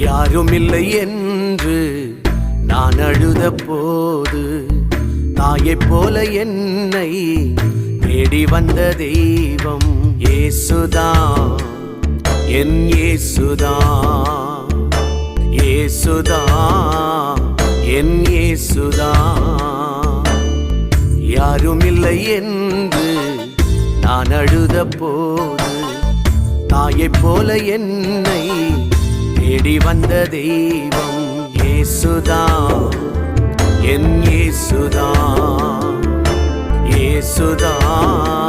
யாரும் இல்லை என்று நான் அழுத போது தாயைப் போல என்னை தேடி வந்த தெய்வம் ஏசுதா என் ஏசுதா ஏசுதா என் ஏசுதா யாரும் இல்லை என்று நான் அழுத போது தாயைப் போல என்னை தேடி வந்த தெய்வம் ஏசுதா என் ஏசுதா ஏசுதா ஏசுதா